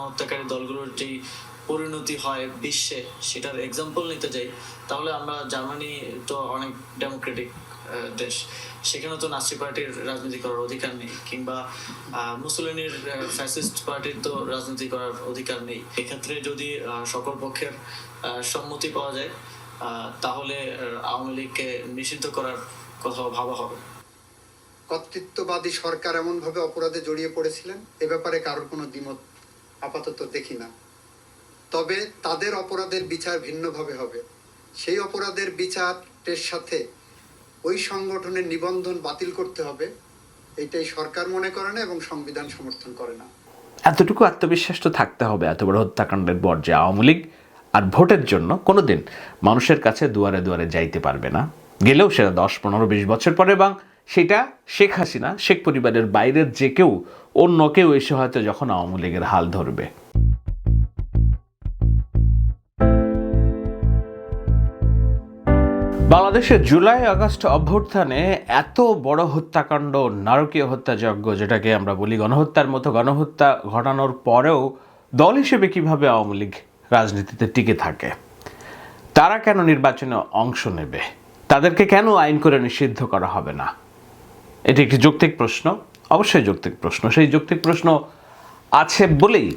গণহত্যাকারী দলগুলোর যেই পরিণতি হয় বিশ্বে, সেটার এক্সাম্পল নিতে যাই, তাহলে আমরা জার্মানি তো অনেক ডেমোক্রেটিক দেশ। সেখানে তো নাসি পার্টির রাজনীতি করার অধিকার নেই, কিংবা মুসলিনের ফ্যাসিস্ট পার্টির তো রাজনীতি করার অধিকার নেই। এক্ষেত্রে যদি সকল পক্ষের সম্মতি পাওয়া যায় তাহলে আওয়ামী লীগকে নিষিদ্ধ করার কথা ভাবা হবে। কর্তৃত্ববাদী সরকার এমনভাবে অপরাধে জড়িয়ে পড়েছিলেন? এ ব্যাপারে কারোর কোনো দ্বিমত আপাতত দেখি না। তবে তাদের অপরাধের বিচার ভিন্নভাবে হবে। সেই অপরাধের বিচারের সাথে ওই সংগঠনের নিবন্ধন বাতিল করতে হবে। এটাই সরকার মনে করে না এবং সংবিধান সমর্থন করে না। এতটুকু আত্মবিশ্বাস তো থাকতে হবে এত বড় হত্যাকাণ্ডের পর যে আওয়ামী লীগ আর ভোটের জন্য কোনোদিন মানুষের কাছে দুয়ারে দুয়ারে যাইতে পারবে না। গেলেও সেটা দশ, পনেরো, বিশ বছর পরে এবং সেটা শেখ হাসিনা, শেখ পরিবারের বাইরের যে কেউ, অন্য কেউ এসে হয়তো যখন আওয়ামী লীগের হাল ধরবে। বাংলাদেশের জুলাই আগস্ট অভ্যুত্থানে এত বড় হত্যাকাণ্ড, নারকীয় হত্যাযজ্ঞ, যেটাকে আমরা বলি গণহত্যার মতো গণহত্যা ঘটানোর পরেও দল হিসেবে কীভাবে আওয়ামী লীগ রাজনীতিতে টিকে থাকে? তারা কেন নির্বাচনে অংশ নেবে? তাদেরকে কেন আইন করে নিষিদ্ধ করা হবে না? এটি একটি যৌক্তিক প্রশ্ন, অবশ্যই যৌক্তিক প্রশ্ন। সেই যৌক্তিক প্রশ্ন আছে বলেই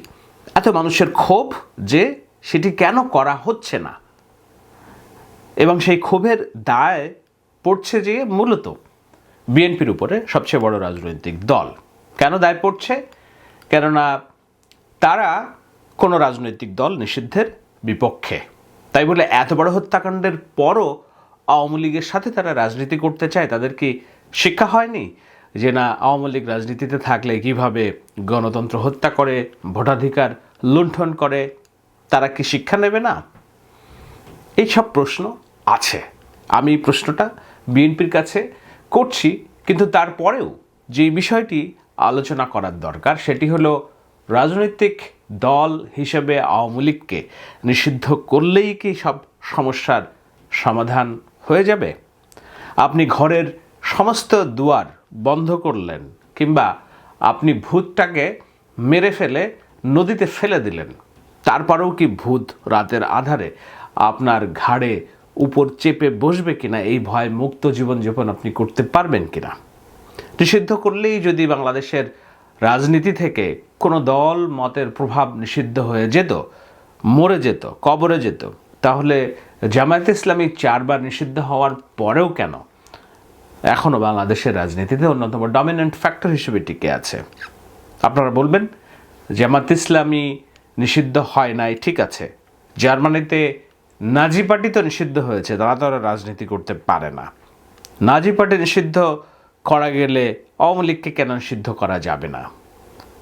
এত মানুষের ক্ষোভ যে সেটি কেন করা হচ্ছে না? এবং সেই ক্ষোভের দায় পড়ছে যে মূলত বিএনপির উপরে সবচেয়ে বড় রাজনৈতিক দল। কেন দায় পড়ছে? কেননা তারা কোনো রাজনৈতিক দল নিষিদ্ধের বিপক্ষে। তাই বলে এত বড় হত্যাকাণ্ডের পরও আওয়ামী লীগের সাথে তারা রাজনীতি করতে চায়, তাদের কি শিক্ষা হয়নি যে না, আওয়ামী লীগ রাজনীতিতে থাকলে কীভাবে গণতন্ত্র হত্যা করে, ভোটাধিকার লুণ্ঠন করে, তারা কি শিক্ষা নেবে না? এই সব প্রশ্ন আছে। আমি এই প্রশ্নটা বিএনপির কাছে করছি, কিন্তু তারপরেও যে বিষয়টি আলোচনা করার দরকার, সেটি হলো রাজনৈতিক দল হিসেবে আওয়ামী লীগকে নিষিদ্ধ করলেই কি সব সমস্যার সমাধান হয়ে যাবে? আপনি ঘরের সমস্ত দুয়ার বন্ধ করলেন কিংবা আপনি ভূতটাকে মেরে ফেলে নদীতে ফেলে দিলেন। তারপরেও কি ভূত রাতের আধারে আপনার ঘাড়ে উপর চেপে বসবে কিনা, এই ভয় মুক্ত জীবনযাপন আপনি করতে পারবেন কিনা? নিষিদ্ধ করলেই যদি বাংলাদেশের রাজনীতি থেকে কোনো দল মতের প্রভাব নিষিদ্ধ হয়ে যেত, মরে যেত, কবরে যেত, তাহলে জামায়াত ইসলামী চারবার নিষিদ্ধ হওয়ার পরেও কেন এখনও বাংলাদেশের রাজনীতিতে অন্যতম ডমিনেন্ট ফ্যাক্টর হিসেবে টিকে আছে। আপনারা বলবেন, জামাত ইসলামী নিষিদ্ধ হয় নাই, ঠিক আছে। জার্মানিতে নাজি পার্টি তো নিষিদ্ধ হয়েছে, তারা তো রাজনীতি করতে পারে না। নাজি পার্টি নিষিদ্ধ করা গেলে আওয়ামী লীগকে কেন নিষিদ্ধ করা যাবে না?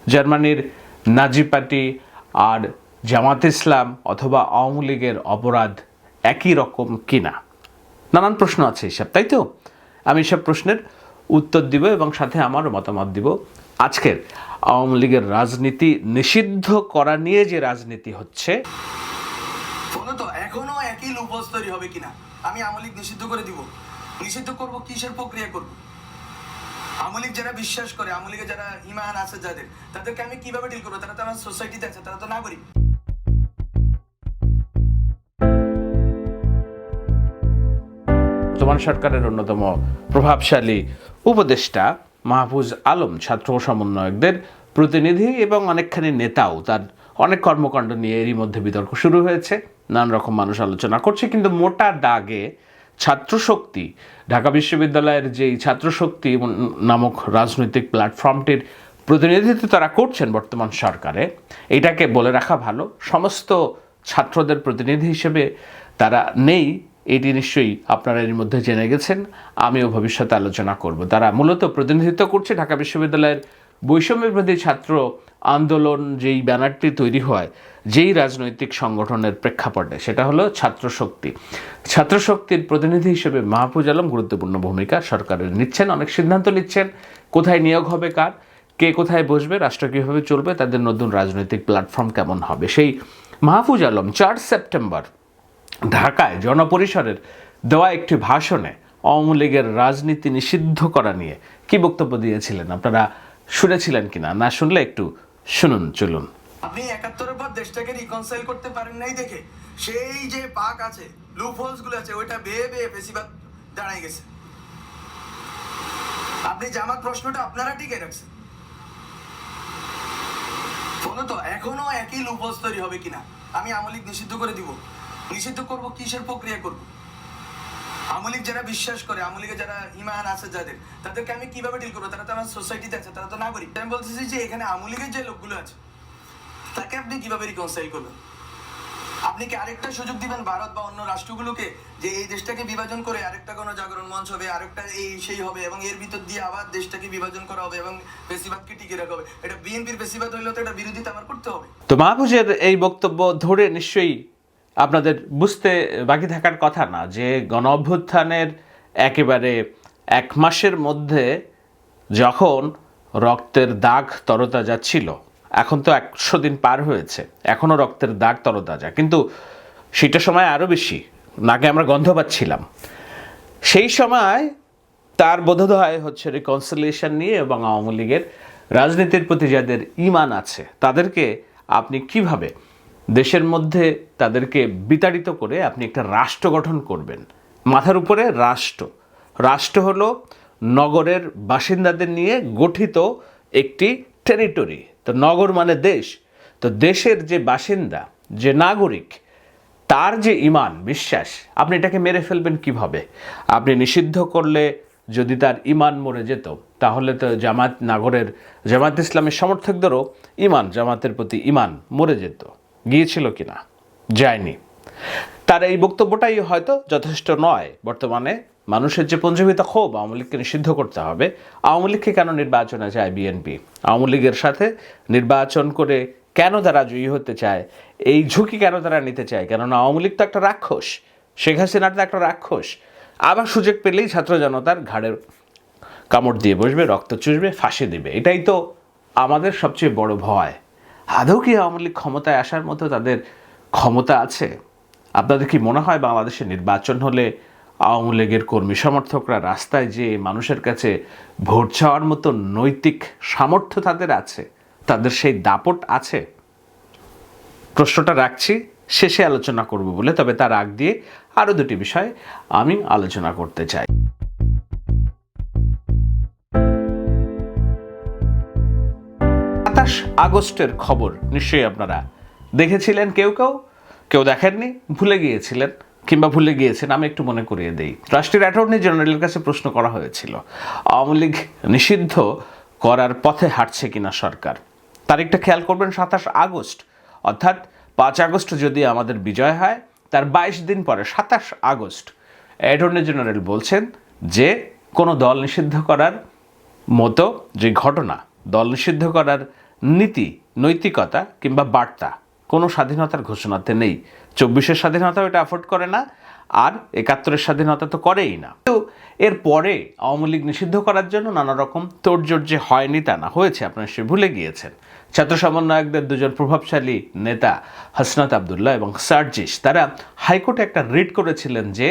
জার্মানির নাজি পার্টি আর জামাত ইসলাম অথবা আওয়ামী লীগের অপরাধ একই রকম কিনা? নানান প্রশ্ন আছে হিসাব তাই তো? আমি সব প্রশ্নের উত্তর দিব এবং সাথে আমারও মতামত দিব। আজকের আওয়ামী লীগের রাজনীতি নিষিদ্ধ করা নিয়ে যে রাজনীতি হচ্ছে তো, এখনও একই লুপস হবে কিনা? আমি আমলিক নিষিদ্ধ করে দিব। নিষিদ্ধ করব, কিসের প্রক্রিয়া করব? আমলিক যারা বিশ্বাস করে আমলিকে যারা ইমান আছে যাদের, তাদেরকে আমি কীভাবে ডিল করব? তারা তো আমার সোসাইটিতে আছে, তারা তো নাগরিক। বর্তমান সরকারের অন্যতম প্রভাবশালী উপদেষ্টা মাহফুজ আলম, ছাত্র সমন্বয়কদের প্রতিনিধি এবং অনেকখানি নেতাও তার অনেক কর্মকাণ্ড নিয়ে এরই মধ্যে বিতর্ক শুরু হয়েছে। নানান রকম মানুষ আলোচনা করছে, কিন্তু মোটা দাগে ছাত্রশক্তি ঢাকা বিশ্ববিদ্যালয়ের যেই ছাত্রশক্তি নামক রাজনৈতিক প্ল্যাটফর্মটির প্রতিনিধিত্ব তারা করছেন বর্তমান সরকারে, এটাকে বলে রাখা ভালো। সমস্ত ছাত্রদের প্রতিনিধি হিসেবে তারা নেই। এটি নিশ্চয়ই আপনারা এর মধ্যে জেনে গেছেন, আমিও ভবিষ্যতে আলোচনা করব। তারা মূলত প্রতিনিধিত্ব করছে ঢাকা বিশ্ববিদ্যালয়ের বৈষম্য বিরোধী ছাত্র আন্দোলন যেই ব্যানারটি তৈরি হয়, যেই রাজনৈতিক সংগঠনের প্রেক্ষাপটে। সেটা হলো ছাত্র শক্তি। ছাত্র শক্তির প্রতিনিধি হিসেবে মাহফুজ আলম গুরুত্বপূর্ণ ভূমিকা সরকারের নিচ্ছেন, অনেক সিদ্ধান্ত নিচ্ছেন। কোথায় নিয়োগ হবে, কার, কে কোথায় বসবে, রাষ্ট্র কীভাবে চলবে, তাদের নতুন রাজনৈতিক প্ল্যাটফর্ম কেমন হবে? সেই মাহফুজ আলম, চার সেপ্টেম্বর ঢাকায় জনপরিসরের দেওয়া একটি ভাষণে আওয়ামী লীগের রাজনীতি নিষিদ্ধ করা নিয়ে কি বক্তব্য দিয়েছিলেন? আপনারা শুনেছিলেন কিনা? না শুনলে একটু শুনুন, চলুন। আপনি একাত্তরের পর দেশটাকে রিকনসাইল করতে পারেন নাই দেখে। সেই যে পাক আছে লুপ হোলসগুলো আছে, ওইটা বেয়ে বেয়ে বেশিরভাগ দাঁড়াই গেছে। আপনি জামাত প্রশ্নটা আপনারা টিকে রাখছেন। ফলত এখনও একই লুপ হোলস তৈরি হবে কিনা? আমি আমলিক নিষিদ্ধ করে দিব। নিষিদ্ধ করব, কিসের প্রক্রিয়া করব? আমলিক যারা বিশ্বাস করে আমলিকে যারা ইমান আছে যাদের, তাদেরকে আমি কীভাবে ডিল করব? তারা তো আমার সোসাইটিতে আছে, তারা তো নাগরিক। আমি বলতেছি যে এখানে আমলিকের যে লোকগুলো আছে, তাকে আপনি কীভাবে রিকনসাইল করবেন? আপনি কি আরেকটা সুযোগ দিবেন ভারত বা অন্য রাষ্ট্রগুলোকে যে এই দেশটাকে বিভাজন করে আরেকটা কোনো জাগরণ মঞ্চ হবে, আরেকটা এই সেই হবে, এবং এর ভিতর দিয়ে আবার দেশটাকে বিভাজন করা হবে এবং বেশিরভাগকে টিকে রাখা হবে? এটা বিএনপির বেশিরভাগ হইলেও তো এটা বিরোধিতা আমার করতে হবে। তো মাহফুজের এই বক্তব্য ধরে নিশ্চয়ই আপনাদের বুঝতে বাকি থাকার কথা না, যে গণ অভ্যুত্থানের একেবারে এক মাসের মধ্যে যখন রক্তের দাগ তরতাজা ছিল, এখন তো একশো দিন পার হয়েছে, এখনও রক্তের দাগ তরতাজা। কিন্তু সেটা সময় আরও বেশি, নাকে আমরা গন্ধ পাচ্ছিলাম। সেই সময় তার বোধোদয় হচ্ছে রিকনসিলিয়েশন নিয়ে এবং আওয়ামী লীগের রাজনীতির প্রতি যাদের ইমান আছে, তাদেরকে আপনি কীভাবে দেশের মধ্যে তাদেরকে বিতাড়িত করে আপনি একটা রাষ্ট্র গঠন করবেন। মাথার উপরে রাষ্ট্র। রাষ্ট্র হলো নগরের বাসিন্দাদের নিয়ে গঠিত একটি টেরিটরি তো নগর মানে দেশ। তো দেশের যে বাসিন্দা, যে নাগরিক, তার যে ইমান, বিশ্বাস, আপনি এটাকে মেরে ফেলবেন কীভাবে? আপনি নিষিদ্ধ করলে যদি তার ইমান মরে যেত, তাহলে তো জামাত, নাগরের জামাত ইসলামের সমর্থকদেরও ইমান, জামাতের প্রতি ইমান মরে যেত। গিয়েছিল কিনা? যায়নি। তার এই বক্তব্যটাই হয়তো যথেষ্ট নয়। বর্তমানে মানুষের যে পঞ্জীবিত ক্ষোভ আওয়ামী লীগকে নিষিদ্ধ করতে হবে, আওয়ামী লীগকে কেন নির্বাচনে চায় বিএনপি আওয়ামী লীগের সাথে নির্বাচন করে কেন তারা জয়ী হতে চায়? এই ঝুঁকি কেন তারা নিতে চায়? কেননা আওয়ামী লীগ তো একটা রাক্ষস। শেখ হাসিনার তো একটা রাক্ষস। আবার সুযোগ পেলেই ছাত্র জনতার ঘাড়ের কামড় দিয়ে বসবে, রক্ত চুষবে, ফাঁসি দিবে। এটাই তো আমাদের সবচেয়ে বড় ভয়। আদৌ কি আওয়ামী লীগ ক্ষমতায় আসার মতো তাদের ক্ষমতা আছে? আপনাদের কি মনে হয় বাংলাদেশে নির্বাচন হলে আওয়ামী লীগের কর্মী সমর্থকরা রাস্তায় যে মানুষের কাছে ভোট চাওয়ার মতো নৈতিক সামর্থ্য তাদের আছে, তাদের সেই দাপট আছে? প্রশ্নটা রাখছি, শেষে আলোচনা করব বলে, তবে তার আগ দিয়ে আরও দুটি বিষয় আমি আলোচনা করতে চাই। সাতাশ আগস্টের খবর নিশ্চয়ই আপনারা দেখেছিলেন কেউ কেউ? কেউ দেখেননি? ভুলে গিয়েছিলেন কিংবা ভুলে গিয়েছেন, আমি একটু মনে করিয়ে দেই। রাষ্ট্রের অ্যাটর্নি জেনারেলের কাছে প্রশ্ন করা হয়েছিল, আওয়ামী লীগ নিষিদ্ধ করার পথে হাঁটছে কিনা সরকার? তারিখটা খেয়াল করবেন, সাতাশ আগস্ট। অর্থাৎ পাঁচ আগস্ট যদি আমাদের বিজয় হয়, তার বাইশ দিন পরে, সাতাশ আগস্ট, অ্যাটর্নি জেনারেল বলছেন যে কোনো দল নিষিদ্ধ করার মতো যে ঘটনা, দল নিষিদ্ধ করার নীতি, নৈতিকতা কিংবা বার্তা, কোনো স্বাধীনতার ঘোষণাতে নেই। চব্বিশের স্বাধীনতা এটা অ্যাফোর্ড করে না, আর একাত্তরের স্বাধীনতা তো করেই না। তো এর পরে আওয়ামী লীগ নিষিদ্ধ করার জন্য নানা রকম তোড়জোড় যে হয়নি তা না হয়েছে, আপনারা সে ভুলে গিয়েছেন। ছাত্র সমন্বয়কদের দুজন প্রভাবশালী নেতা হাসনাত আবদুল্লাহ এবং সার্জিস, তারা হাইকোর্টে একটা রিট করেছিলেন যে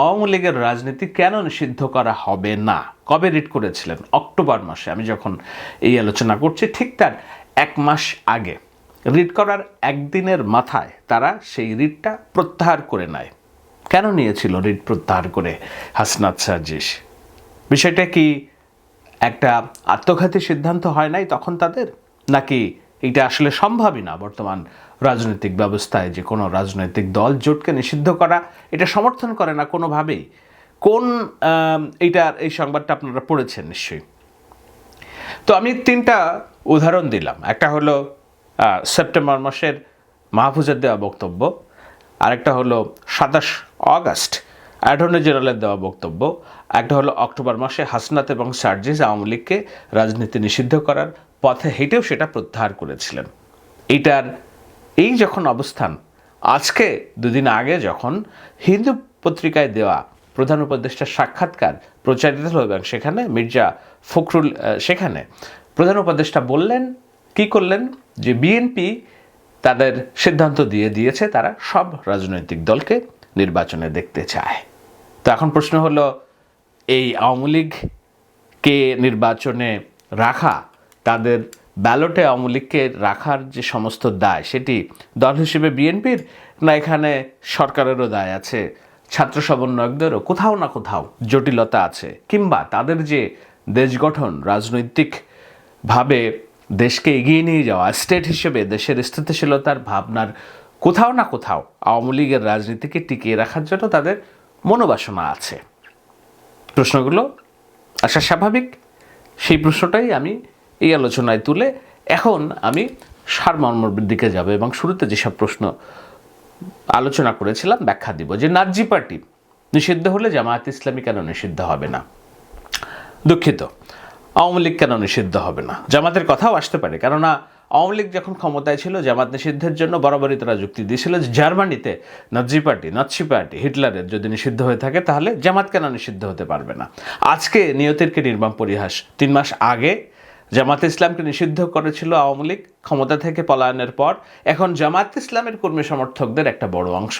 আওয়ামী লীগের রাজনীতি কেন নিষিদ্ধ করা হবে না? কবে রিট করেছিলেন? অক্টোবর মাসে। আমি যখন এই আলোচনা করছি, ঠিক তার এক মাস আগে। রিট করার একদিনের মাথায় তারা সেই রিটটা প্রত্যাহার করে নেয়। কেন নিয়েছিল রিট প্রত্যাহার করে হাসনাত সার্জিস? বিষয়টা কি একটা আত্মঘাতী সিদ্ধান্ত হয় নাই তখন তাদের? নাকি এটা আসলে সম্ভবই না বর্তমান রাজনৈতিক ব্যবস্থায় যে কোনো রাজনৈতিক দল জোটকে নিষিদ্ধ করা, এটা সমর্থন করে না কোনোভাবেই? কোন এইটার, এই সংবাদটা আপনারা পড়েছেন নিশ্চয়ই? তো আমি তিনটা উদাহরণ দিলাম। একটা হলো সেপ্টেম্বর মাসের মাহফুজের দেওয়া বক্তব্য, আরেকটা হলো সাতাশ অগাস্ট অ্যাটর্নি জেনারেলের দেওয়া বক্তব্য, একটা হলো অক্টোবর মাসে হাসনাত এবং সার্জিস আওয়ামী লীগকে রাজনীতি নিষিদ্ধ করার পথে হেঁটেও সেটা প্রত্যাহার করেছিলেন। এইটার, এই যখন অবস্থান, আজকে দুদিন আগে যখন হিন্দু পত্রিকায় দেওয়া প্রধান উপদেষ্টার সাক্ষাৎকার প্রচারিত হলো এবং সেখানে মির্জা ফখরুল সেখানে। প্রধান উপদেষ্টা বললেন, কি করলেন? যে বিএনপি তাদের সিদ্ধান্ত দিয়ে দিয়েছে, তারা সব রাজনৈতিক দলকে নির্বাচনে দেখতে চায়। তো এখন প্রশ্ন হলো, এই আওয়ামী লীগকে নির্বাচনে রাখা, তাদের ব্যালটে আওয়ামী লীগকে রাখার যে সমস্ত দায়, সেটি দল হিসেবে বিএনপির না এখানে সরকারেরও দায় আছে, ছাত্র সমন্বয়কদেরও? কোথাও না কোথাও জটিলতা আছে, কিংবা তাদের যে দেশ গঠন রাজনৈতিকভাবে দেশকে এগিয়ে নিয়ে যাওয়া স্টেট হিসেবে দেশের স্থিতিশীলতার ভাবনার কোথাও না কোথাও আওয়ামী লীগের রাজনীতিকে টিকিয়ে রাখার জন্য তাদের মনোবাসনা আছে। প্রশ্নগুলো আসা স্বাভাবিক? সেই প্রশ্নটাই আমি এই আলোচনায় তুলে এখন আমি সারমর্মর দিকে যাব এবং শুরুতে যেসব প্রশ্ন আলোচনা করেছিলাম ব্যাখ্যা দিব। যে নাজি পার্টি নিষিদ্ধ হলে জামায়াত ইসলামী কেন নিষিদ্ধ হবে না? দুঃখিত। আওয়ামী লীগ কেন নিষিদ্ধ হবে না? জামাতের কথাও আসতে পারে, কেননা আওয়ামী লীগ যখন ক্ষমতায় ছিল, জামাত নিষিদ্ধের জন্য বরাবরই তারা যুক্তি দিয়েছিল যে জার্মানিতে নাজি পার্টি, নাৎসি পার্টি, হিটলারের যদি নিষিদ্ধ হয়ে থাকে, তাহলে জামাত কেন নিষিদ্ধ হতে পারবে না? আজকে নিয়তিরকে নির্মম পরিহাস। তিন মাস আগে জামাত ইসলামকে নিষিদ্ধ করেছিল আওয়ামী লীগ, ক্ষমতা থেকে পলায়নের পর। এখন জামাত ইসলামের কর্মী সমর্থকদের একটা বড় অংশ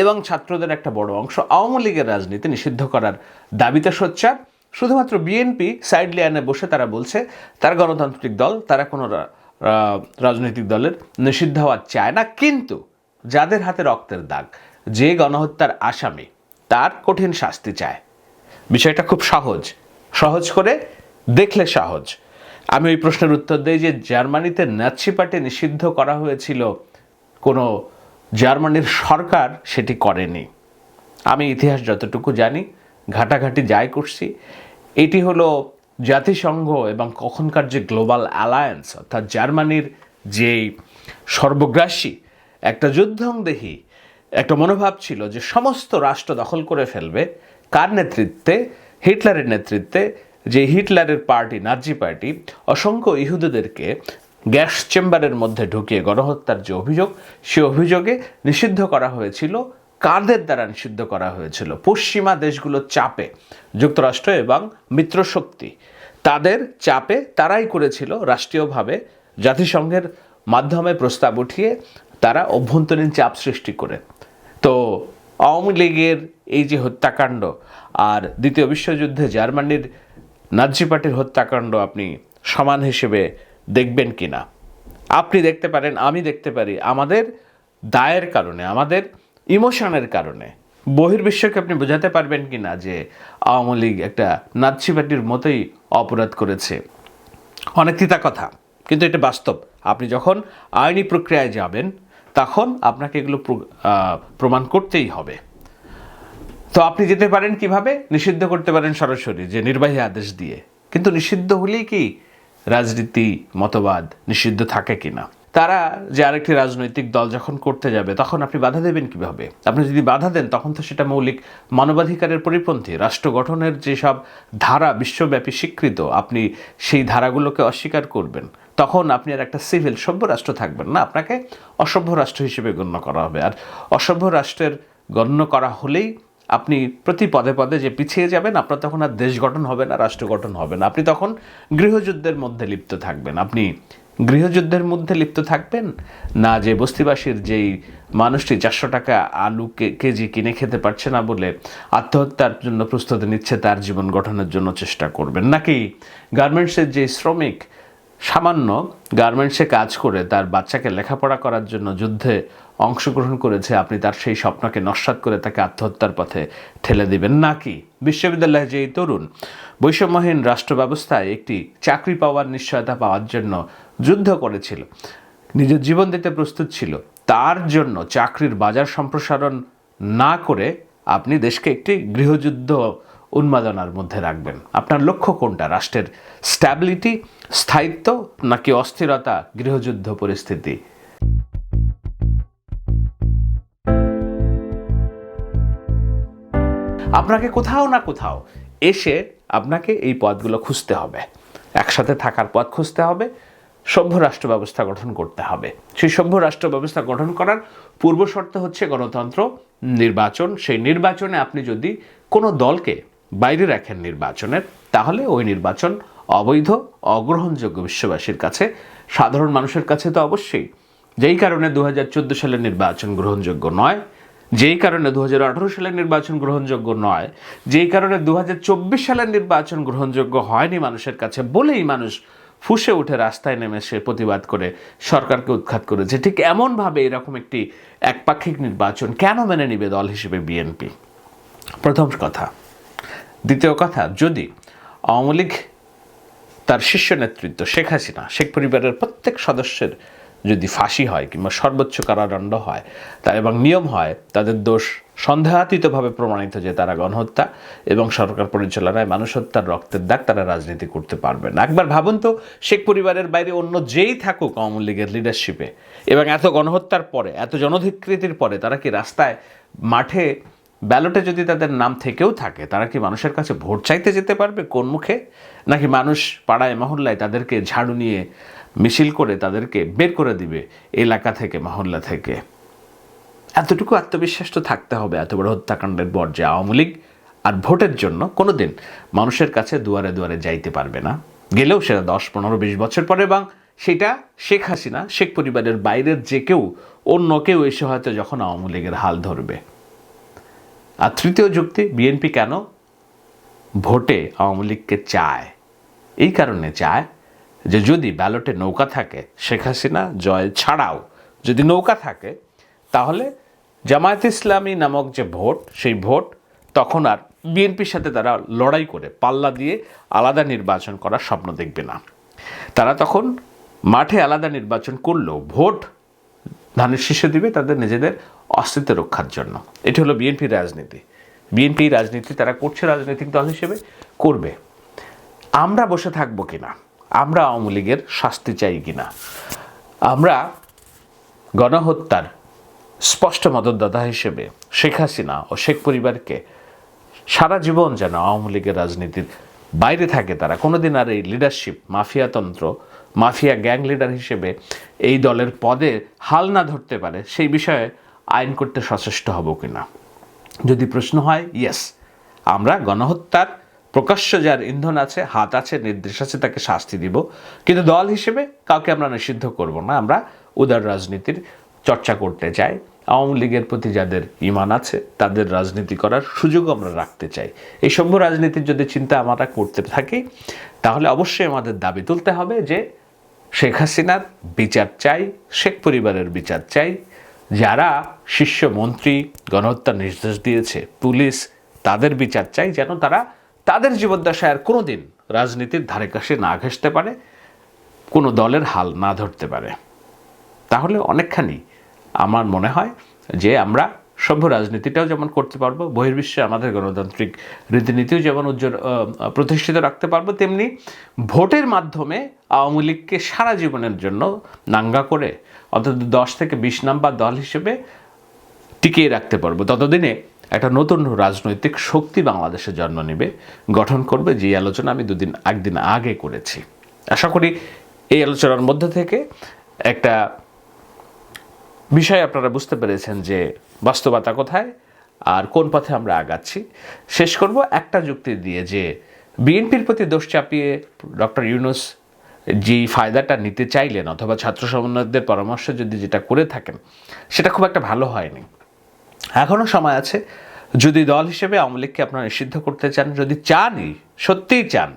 এবং ছাত্রদের একটা বড় অংশ আওয়ামী লীগের রাজনীতি নিষিদ্ধ করার দাবিতে সোচ্চার। শুধুমাত্র বিএনপি সাইড লাইনে বসে তারা বলছে, তারা গণতান্ত্রিক দল, তারা কোনো রাজনৈতিক দলের নিষিদ্ধ হওয়া চায় না। কিন্তু যাদের হাতে রক্তের দাগ, যে গণহত্যার আসামি, তার কঠিন শাস্তি চায়। বিষয়টা খুব সহজ। সহজ করে দেখলে সহজ। আমি ওই প্রশ্নের উত্তর দিই যে, জার্মানিতে ন্যাচি পার্টি নিষিদ্ধ করা হয়েছিল, কোনো জার্মানির সরকার সেটি করেনি। আমি ইতিহাস যতটুকু জানি, ঘাটাঘাটি যাই করছি এটি হলো জাতিসংঘ এবং কখনকার যে গ্লোবাল অ্যালায়েন্স, অর্থাৎ জার্মানির যেই সর্বগ্রাসী একটা যুদ্ধংদেহী একটা মনোভাব ছিল যে সমস্ত রাষ্ট্র দখল করে ফেলবে, কার নেতৃত্বে? হিটলারের নেতৃত্বে, যে হিটলারের পার্টি নাজি পার্টি, অসংখ্য ইহুদিদেরকে গ্যাস চেম্বারের মধ্যে ঢুকিয়ে গণহত্যার যে অভিযোগ, সে অভিযোগে নিষিদ্ধ করা হয়েছিল। কাদের দ্বারা নিষিদ্ধ করা হয়েছিল? পশ্চিমা দেশগুলোর চাপে, যুক্তরাষ্ট্র এবং মিত্রশক্তি। তাদের চাপে তারাই করেছিল রাষ্ট্রীয়ভাবে জাতিসংঘের মাধ্যমে প্রস্তাব উঠিয়ে তারা অভ্যন্তরীণ চাপ সৃষ্টি করে। তো আওয়ামী লীগের এই যে হত্যাকাণ্ড আর দ্বিতীয় বিশ্বযুদ্ধে জার্মানির নাজি পার্টির হত্যাকাণ্ড আপনি সমান হিসেবে দেখবেন কি না আপনি দেখতে পারেন, আমি দেখতে পারি। আমাদের দায়ের কারণে, আমাদের ইমোশনের কারণে। বহির্বিশ্বকে আপনি বোঝাতে পারবেন কি না যে আওয়ামী লীগ একটা নাৎসি মতোই অপরাধ করেছে। অনেক তিতা কথা, কিন্তু এটা বাস্তব। আপনি যখন আইনি প্রক্রিয়ায় যাবেন, তখন আপনাকে এগুলো প্রমাণ করতেই হবে। তো আপনি যেতে পারেন কীভাবে? নিষিদ্ধ করতে পারেন সরাসরি, যে নির্বাহী আদেশ দিয়ে। কিন্তু নিষিদ্ধ হলেই কি রাজনীতি, মতবাদ নিষিদ্ধ থাকে কিনা? তারা যে আরেকটি রাজনৈতিক দল যখন করতে যাবে, তখন আপনি বাধা দেবেন কীভাবে? আপনি যদি বাধা দেন, তখন তো সেটা মৌলিক মানবাধিকারের পরিপন্থী। রাষ্ট্র গঠনের যেসব ধারা বিশ্বব্যাপী স্বীকৃত, আপনি সেই ধারাগুলোকে অস্বীকার করবেন। তখন আপনি আর একটা সিভিল সভ্য রাষ্ট্র থাকবেন না। আপনাকে অসভ্য রাষ্ট্র হিসেবে গণ্য করা হবে। আর অসভ্য রাষ্ট্রের গণ্য করা হলেই আপনি প্রতি পদে পদে যে পিছিয়ে যাবেন, আপনার তখন আর দেশ গঠন হবে না, রাষ্ট্র গঠন হবে না। আপনি তখন গৃহযুদ্ধের মধ্যে লিপ্ত থাকবেন। আপনি গৃহযুদ্ধের মধ্যে লিপ্ত থাকবেন? না, যে বস্তিবাসীর যেই মানুষটি চারশো টাকা আলু কেজি কিনে খেতে পারছে না বলে আত্মহত্যার জন্য প্রস্তুতি নিচ্ছে, তার জীবন গঠনের জন্য চেষ্টা করবেন। নাকি গার্মেন্টসের যে শ্রমিক সামান্য গার্মেন্টসে কাজ করে তার বাচ্চাকে লেখাপড়া করার জন্য যুদ্ধে অংশগ্রহণ করেছে, আপনি তার সেই স্বপ্নকে নস্বাত করে তাকে আত্মহত্যার পথে ঠেলে দিবেন। নাকি বিশ্ববিদ্যালয়ে যে এই তরুণ বৈষম্যহীন রাষ্ট্র ব্যবস্থায় একটি চাকরি পাওয়ার নিশ্চয়তা পাওয়ার জন্য যুদ্ধ করেছিল নিজের জীবন দিতে প্রস্তুত ছিল, তার জন্য চাকরির বাজার সম্প্রসারণ না করে আপনি দেশকে একটি গৃহযুদ্ধ উন্মাদনার মধ্যে রাখবেন। আপনার লক্ষ্য কোনটা? রাষ্ট্রের স্ট্যাবিলিটি স্থায়িত্ব, নাকি অস্থিরতা, গৃহযুদ্ধ পরিস্থিতি? আপনাকে কোথাও না কোথাও এসে আপনাকে এই পদগুলো খুঁজতে হবে। একসাথে থাকার পথ খুঁজতে হবে। সভ্য রাষ্ট্র ব্যবস্থা গঠন করতে হবে। সেই সভ্য রাষ্ট্র ব্যবস্থা গঠন করার পূর্ব শর্ত হচ্ছে গণতন্ত্র, নির্বাচন। সেই নির্বাচনে আপনি যদি কোনো দলকে বাইরে রাখেন নির্বাচনের, তাহলে ওই নির্বাচন অবৈধ, অগ্রহণযোগ্য বিশ্ববাসীর কাছে, সাধারণ মানুষের কাছে তো অবশ্যই। যেই কারণে দু হাজার চোদ্দ সালের নির্বাচন গ্রহণযোগ্য নয়, যেই কারণে দু হাজার আঠেরো সালের নির্বাচন গ্রহণযোগ্য নয়, যেই কারণে দু হাজার চব্বিশ সালের নির্বাচন গ্রহণযোগ্য হয়নি মানুষের কাছে বলেই মানুষ ফুসে উঠে রাস্তায় নেমে সে প্রতিবাদ করে সরকারকে উৎখাত করেছে। ঠিক এমনভাবে এরকম একটি একপাক্ষিক নির্বাচন কেন মেনে নিবে দল হিসেবে বিএনপি? প্রথম কথা দ্বিতীয় কথা, যদি আওয়ামী লীগ তার শীর্ষ নেতৃত্ব শেখ হাসিনা, শেখ পরিবারের প্রত্যেক সদস্যের যদি ফাঁসি হয় কিংবা সর্বোচ্চ কারাদণ্ড হয় তা এবং নিয়ম হয়, তাদের দোষ সন্দেহাতীতভাবে প্রমাণিত যে তারা গণহত্যা এবং সরকার পরিচালনায় মানুষ হত্যার রক্তের দাগ তারা রাজনীতি করতে পারবে না। একবার ভাবুন তো, শেখ পরিবারের বাইরে অন্য যেই থাকুক আওয়ামী লীগের লিডারশিপে এবং এত গণহত্যার পরে, এত জনধিকৃতির পরে তারা কি রাস্তায় মাঠে ব্যালটে যদি তাদের নাম থেকেও থাকে, তারা কি মানুষের কাছে ভোট চাইতে যেতে পারবে কোন মুখে? নাকি মানুষ পাড়ায়, মহল্লায় তাদেরকে ঝাড়ু নিয়ে মিছিল করে তাদেরকে বের করে দিবে এলাকা থেকে, মহল্লা থেকে? এতটুকু আত্মবিশ্বাস তো থাকতে হবে, এত বড় হত্যাকাণ্ডের পর যে আওয়ামী লীগ আর ভোটের জন্য কোনোদিন মানুষের কাছে দুয়ারে দুয়ারে যাইতে পারবে না। গেলেও সেটা দশ, পনেরো, বিশ বছর পরে, এবং সেটা শেখ হাসিনা, শেখ পরিবারের বাইরের যে কেউ, অন্য কেউ এসে হয়তো যখন আওয়ামী লীগের হাল ধরবে। আর তৃতীয় যুক্তি বিএনপি কেন ভোটে আওয়ামী লীগকে চায়? এই কারণে চায় যে যদি ব্যালটে নৌকা থাকে, শেখ হাসিনা জয় ছাড়াও যদি নৌকা থাকে, তাহলে জামায়াত ইসলামী নামক যে ভোট, সেই ভোট তখন আর বিএনপির সাথে তারা লড়াই করে, পাল্লা দিয়ে আলাদা নির্বাচন করার স্বপ্ন দেখবে না। তারা তখন মাঠে আলাদা নির্বাচন করলেও ভোট ধানের শীর্ষে দিবে, তাদের নিজেদের অস্তিত্ব রক্ষার জন্য। এটি হলো বিএনপির রাজনীতি। বিএনপি রাজনীতি তারা করছে রাজনৈতিক দল হিসেবে, করবে। আমরা বসে থাকব কিনা? আমরা আওয়ামী লীগের শাস্তি চাই কিনা? আমরা গণহত্যার স্পষ্ট মদতদাতা হিসেবে শেখ হাসিনা ও শেখ পরিবারকে সারা জীবন যেন আওয়ামী লীগের রাজনীতির বাইরে থাকে তারা। কোনোদিন আর এই লিডারশিপ মাফিয়াতন্ত্র মাফিয়া গ্যাং লিডার হিসেবে এই দলের পদে হাল না ধরতে পারে, সেই বিষয়ে আইন করতে সচেষ্ট হব কিনা? যদি প্রশ্ন হয় ইয়েস আমরা গণহত্যার প্রকাশ্য যার ইন্ধন আছে, হাত আছে, নির্দেশ আছে, তাকে শাস্তি দিব। কিন্তু দল হিসেবে কাউকে আমরা নিষিদ্ধ করব না। আমরা উদার রাজনীতির চর্চা করতে চাই। আওয়ামী লীগের প্রতি যাদের ইমান আছে, তাদের রাজনীতি করার সুযোগ আমরা রাখতে চাই। এই সভ্য রাজনীতির যদি চিন্তা আমরা করতে থাকি, তাহলে অবশ্যই আমাদের দাবি তুলতে হবে যে শেখ হাসিনার বিচার চাই, শেখ পরিবারের বিচার চাই। যারা শীর্ষ মন্ত্রী গণহত্যার নির্দেশ দিয়েছে, পুলিশ তাদের বিচার চাই যেন তারা তাদের জীবদ্দশায় আর কোনো দিন রাজনীতির ধারে কাছে না ঘেসতে পারে, কোনো দলের হাল না ধরতে পারে। তাহলে অনেকখানি আমার মনে হয় যে আমরা সভ্য রাজনীতিটাও যেমন করতে পারব, বহির্বিশ্বে আমাদের গণতান্ত্রিক রীতিনীতিও যেমন উজ্জ্বল প্রতিষ্ঠিত রাখতে পারব, তেমনি ভোটের মাধ্যমে আওয়ামী লীগকে সারা জীবনের জন্য নাঙ্গা করে অন্তত দশ থেকে বিশ নাম্বার দল হিসেবে টিকিয়ে রাখতে পারব। ততদিনে একটা নতুন রাজনৈতিক শক্তি বাংলাদেশে জন্ম নেবে, গঠন করবে যে আলোচনা আমি দুদিন, একদিন আগে করেছি। আশা করি এই আলোচনার মধ্যে থেকে একটা বিষয় আপনারা বুঝতে পেরেছেন যে বাস্তবতা কোথায় আর কোন পথে আমরা আগাচ্ছি? শেষ করব একটা যুক্তি দিয়ে যে বিএনপির প্রতি দোষ চাপিয়ে ডক্টর ইউনুস যে ফায়দাটা নিতে চাইলেন অথবা ছাত্র সমন্বয়কদের পরামর্শ যদি যেটা করে থাকেন, সেটা খুব একটা ভালো হয়নি। এখনও সময় আছে। যদি দল হিসেবে আওয়ামী লীগকে আপনারা নিষিদ্ধ করতে চান, যদি চানই, সত্যিই চান,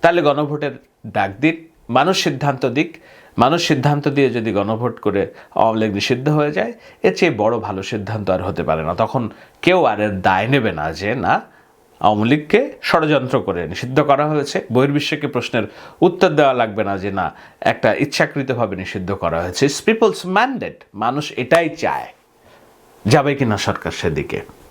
তাহলে গণভোটের ডাক দিন, মানুষ সিদ্ধান্ত দিক। মানুষ সিদ্ধান্ত দিয়ে যদি গণভোট করে আওয়ামী লীগ নিষিদ্ধ হয়ে যায়, এর চেয়ে বড় ভালো সিদ্ধান্ত আর হতে পারে না। তখন কেউ আর এর দায় নেবে না যে, না, আওয়ামী লীগকে ষড়যন্ত্র করে নিষিদ্ধ করা হয়েছে। বহির্বিশ্বকে প্রশ্নের উত্তর দেওয়া লাগবে না যে, না, একটা ইচ্ছাকৃতভাবে নিষিদ্ধ করা হয়েছে। পিপলস ম্যান্ডেট মানুষ এটাই চায়। যাবে কিনা সরকার সেদিকে?